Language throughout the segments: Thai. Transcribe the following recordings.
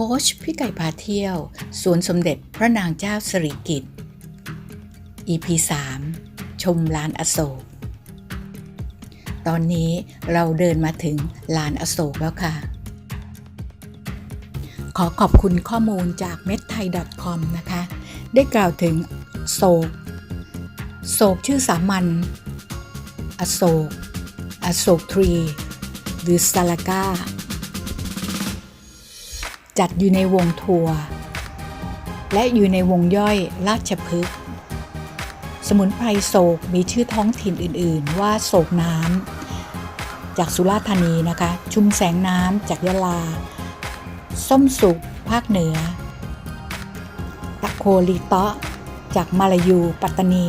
ค้ชพี่ไก่พาเที่ยว สวนสมเด็จพระนางเจ้าสิริกิติ์ EP 3 ชมลานอโศก ตอนนี้เราเดินมาถึงลานอโศกแล้วค่ะ ขอขอบคุณข้อมูลจาก m e d t h a i c o m นะคะ ได้กล่าวถึงโศก โศกชื่อสามัญ อโศก อโศกทรี หรือสลากา จัดอยู่ในวงทัวร์และอยู่ในวงย่อยราชพฤกษ์สมุนไพรโศกมีชื่อท้องถิ่นอื่น ๆ ว่าโศกน้ำจากสุราษฎร์ธานีนะคะ ชุมแสงน้ำจากยะลา ส้มสุกภาคเหนือ ตะโคลีเตาะจากมาลายูปัตตานี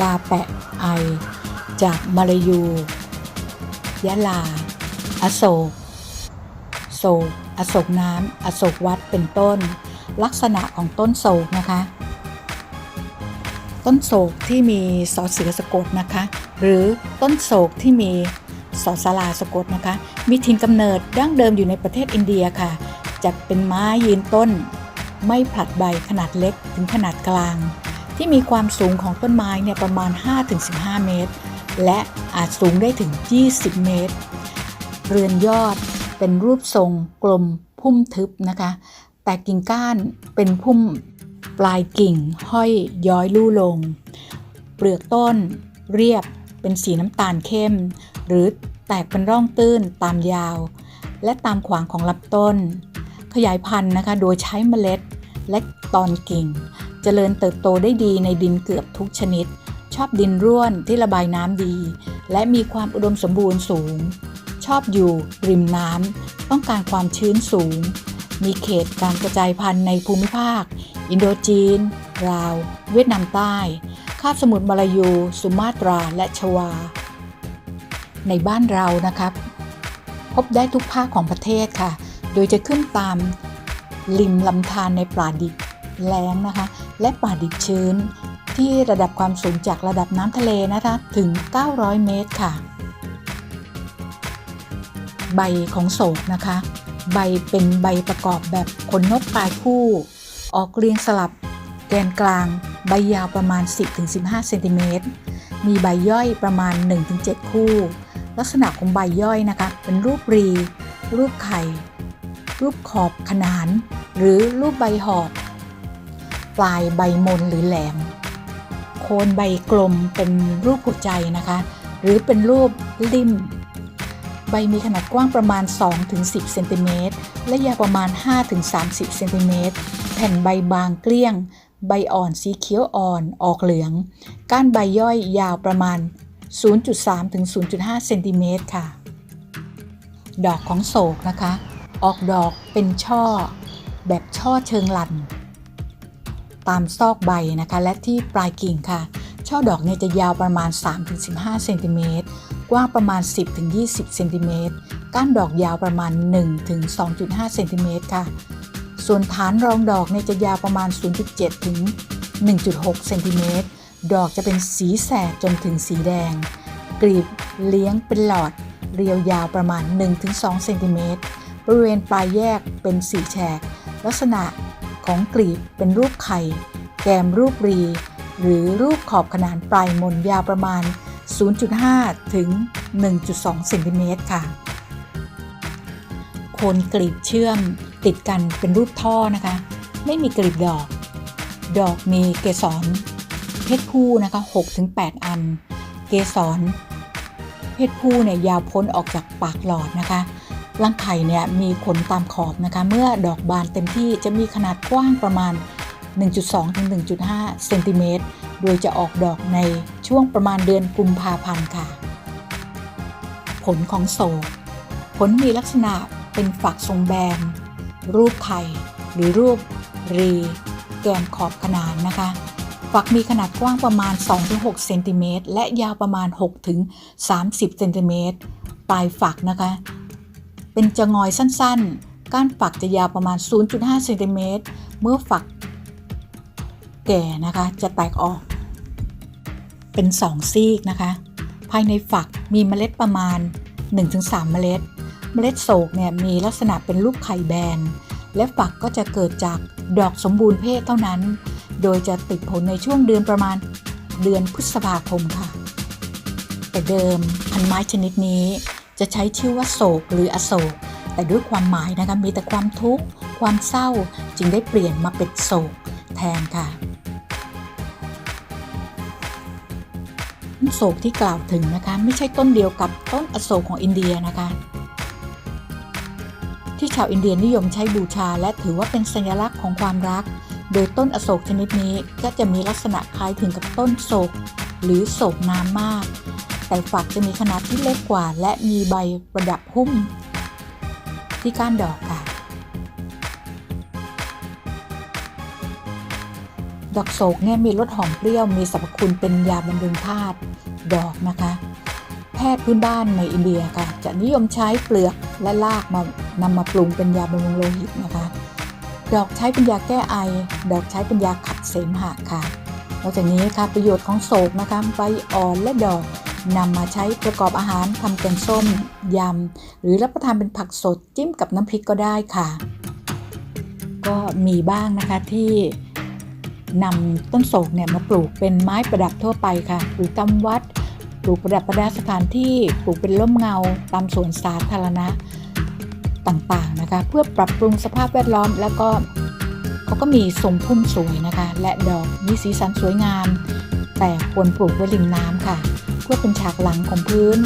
กาแปะไอ จากมาลายู ยะลา อโศก โศกอโศกน้ำอโศกวัดเป็นต้น ลักษณะของต้นโศกนะคะ ต้นโศกที่มีสอเสือสะกดนะคะ หรือต้นโศกที่มีสอสาราสะกดนะคะ มีถิ่นกำเนิดดั้งเดิมอยู่ในประเทศอินเดียค่ะ จัดเป็นไม้ยืนต้น ไม่ผลัดใบขนาดเล็กถึงขนาดกลาง ที่มีความสูงของต้นไม้เนี่ยประมาณ 5-15 เมตร และอาจสูงได้ถึง 20 เมตร เรือนยอด เป็นรูปทรงกลมพุ่มทึบนะคะ แต่กิ่งก้านเป็นพุ่มปลายกิ่งห้อยย้อยลู่ลง เปลือกต้นเรียบเป็นสีน้ำตาลเข้ม หรือแตกเป็นร่องตื้นตามยาว และตามขวางของลำต้น ขยายพันธุ์นะคะโดยใช้เมล็ดและตอนกิ่งเจริญเติบโตได้ดีในดินเกือบทุกชนิด ชอบดินร่วนที่ระบายน้ำดี และมีความอุดมสมบูรณ์สูง ชอบอยู่ริมน้ำต้องการความชื้นสูง มีเขตการกระจายพันธุ์ในภูมิภาค อินโดจีนลาว เวียดนามใต้คาบสมุทรมาลายู สุมาตรา และชวา ในบ้านเรานะครับ พบได้ทุกภาคของประเทศค่ะ โดยจะขึ้นตามริมลำธารในป่าดิบแล้งนะคะ และป่าดิบชื้น ที่ระดับความสูงจากระดับน้ำทะเลนะคะ ถึง 900 เมตรค่ะ ใบของโศกนะคะ ใบเป็นใบประกอบแบบขนนกปลายคู่ ออกเรียงสลับ แกนกลาง ใบยาวประมาณ 10-15 เซนติเมตร มีใบย่อยประมาณ 1-7 คู่ ลักษณะของใบย่อยนะคะ เป็นรูปรี รูปไข่ รูปขอบขนาน หรือรูปใบหอบ ปลายใบมนหรือแหลม โคนใบกลมเป็นรูปหัวใจนะคะ หรือเป็นรูปลิ่ม ใบมีขนาดกว้างประมาณ 2-10 เซนติเมตร และยาวประมาณ 5-30 เซนติเมตร แผ่นใบบางเกลี้ยง ใบอ่อนสีเขียวอ่อน ออกเหลือง ก้านใบย่อยยาวประมาณ 0.3-0.5 เซนติเมตรค่ะ ดอกของโศกนะคะ ออกดอกเป็นช่อ แบบช่อเชิงหลัน ตามซอกใบนะคะ และที่ปลายกิ่งค่ะ ช่อดอกเนี่ยจะยาวประมาณ 3-15เซนติเมตรกว้างประมาณ 10-20เซนติเมตรก้านดอกยาวประมาณ 1-2.5เซนติเมตรค่ะ ส่วนฐานรองดอกเนี่ยจะยาวประมาณ 0.7 ถึง 1.6เซนติเมตรดอกจะเป็นสีแสดจนถึงสีแดง กลีบเลี้ยงเป็นหลอด เรียวยาวประมาณ 1-2เซนติเมตรบริเวณปลายแยกเป็นสีแฉกลักษณะของกลีบเป็นรูปไข่ แกมรูปรี หรือรูปขอบขนานปลายมนยาวประมาณ 0.5 ถึง 1.2เซนติเมตรค่ะ โคนกลีบเชื่อมติดกันเป็นรูปท่อนะคะ ไม่มีกลีบดอก ดอกมีเกสรเพศผู้นะคะ6-8 อัน เกสรเพศผู้เนี่ยยาวพ้นออกจากปากหลอดนะคะรังไข่เนี่ยมีขนตามขอบนะคะ เมื่อดอกบานเต็มที่จะมีขนาดกว้างประมาณ 1.2 ถึง 1.5 เซนติเมตร โดยจะออกดอกในช่วงประมาณเดือนกุมภาพันธ์ค่ะ ผลของโศกผลมีลักษณะเป็นฝักทรงแบน รูปไข่ หรือรูปรี แกนขอบขนานนะคะ ฝักมีขนาดกว้างประมาณ 2-6 เซนติเมตร และยาวประมาณ 6-30 เซนติเมตร ปลายฝักนะคะ เป็นจะงอยสั้นๆ ก้านฝักจะยาวประมาณ 0.5 เซนติเมตร เมื่อฝัก แก่นะคะ จะแตกออก เป็น 2 ซีกนะคะ ภายในฝักมีเมล็ดประมาณ 1-3 เมล็ด เมล็ดโศกเนี่ยมีลักษณะเป็นรูปไข่แบน และฝักก็จะเกิดจากดอกสมบูรณ์เพศเท่านั้น โดยจะติดผลในช่วงเดือนประมาณเดือนพฤษภาคมค่ะ แต่เดิมพันไม้ชนิดนี้จะใช้ชื่อว่าโศกหรืออโศก แต่ด้วยความหมายนะคะมีแต่ความทุกข์ ความเศร้าจึงได้เปลี่ยนมาเป็นโศกแทนค่ะ โศกที่กล่าวถึงนะคะ ไม่ใช่ต้นเดียวกับต้นอโศกของอินเดียนะคะ ที่ชาวอินเดียนิยมใช้บูชาและถือว่าเป็นสัญลักษณ์ของความรัก โดยต้นอโศกชนิดนี้ก็จะมีลักษณะคล้ายถึงกับต้นโศก หรือโศกน้ำมาก แต่ฝักจะมีขนาดที่เล็กกว่า และมีใบประดับหุ้ม ที่ก้านดอกค่ะดอกโศกเนี่ยมีรสหอมเปรี้ยวมีสรรพคุณเป็นยาบำรุงธาตุ ดอกนะคะ แพทย์พื้นบ้านในอินเดียค่ะ จะนิยมใช้เปลือกและรากมานำมาปรุงเป็นยาบำรุงโลหิตนะคะ ดอกใช้เป็นยาแก้ไอ ดอกใช้เป็นยาขับเสมหะค่ะ นอกจากนี้ค่ะประโยชน์ของโศกนะคะใบอ่อนและดอกนำมาใช้ประกอบอาหารทำแกงส้มยำ หรือรับประทานเป็นผักสดจิ้มกับน้ำพริกก็ได้ค่ะ ก็มีบ้างนะคะที่นำต้นโศกเนี่ยมาปลูกเป็นไม้ประดับทั่วไปค่ะปลูกตามวัด ลูกประดับประดาสถานที่ปลูกเป็นร่มเงาตามสวนสาธารณะต่างๆนะคะ เพื่อปรับปรุงสภาพแวดล้อม แล้วก็เขาก็มีทรงพุ่มสวยนะคะ และดอกมีสีสันสวยงาม แต่ควรปลูกไว้ริมน้ำค่ะ เพื่อเป็นฉากหลังของพื้น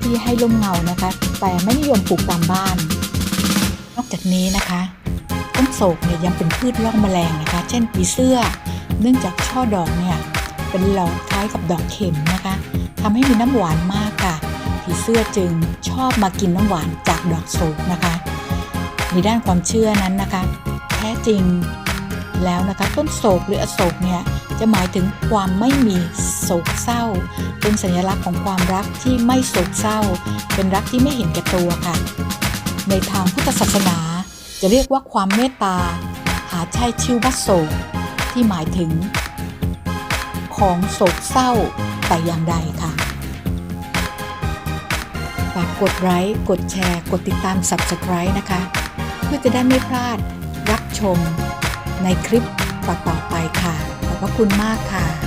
ที่ให้ร่มเงานะคะ แต่ไม่นิยมปลูกตามบ้าน นอกจากนี้นะคะ ต้นโศกเนี่ยยังเป็นพืชล่องแมลงนะคะ เช่นผีเสื้อ เนื่องจากช่อดอกเนี่ยเป็นหลอดคล้ายกับดอกเข็มนะคะ ทำให้มีน้ำหวานมากค่ะ ผีเสื้อจึงชอบมากินน้ำหวานจากดอกโศกนะคะ ในด้านความเชื่อนั้นนะคะ แท้จริงแล้วนะคะต้นโศกหรืออโศกเนี่ยจะหมายถึงความไม่มีโศกเศร้า เป็นสัญลักษณ์ของความรักที่ไม่โศกเศร้า เป็นรักที่ไม่เห็นแก่ตัวค่ะ ในทางพุทธศาสนาจะเรียกว่าความเมตตา หาใช่ชื่อว่าโศกที่หมายถึง ของโศกเศร้า แต่อย่างใดค่ะฝากกดไลค์กดแชร์ กดติดตาม Subscribe นะคะ เพื่อจะได้ไม่พลาดรับชมในคลิปต่อๆไปค่ะ ขอบพระคุณมากค่ะ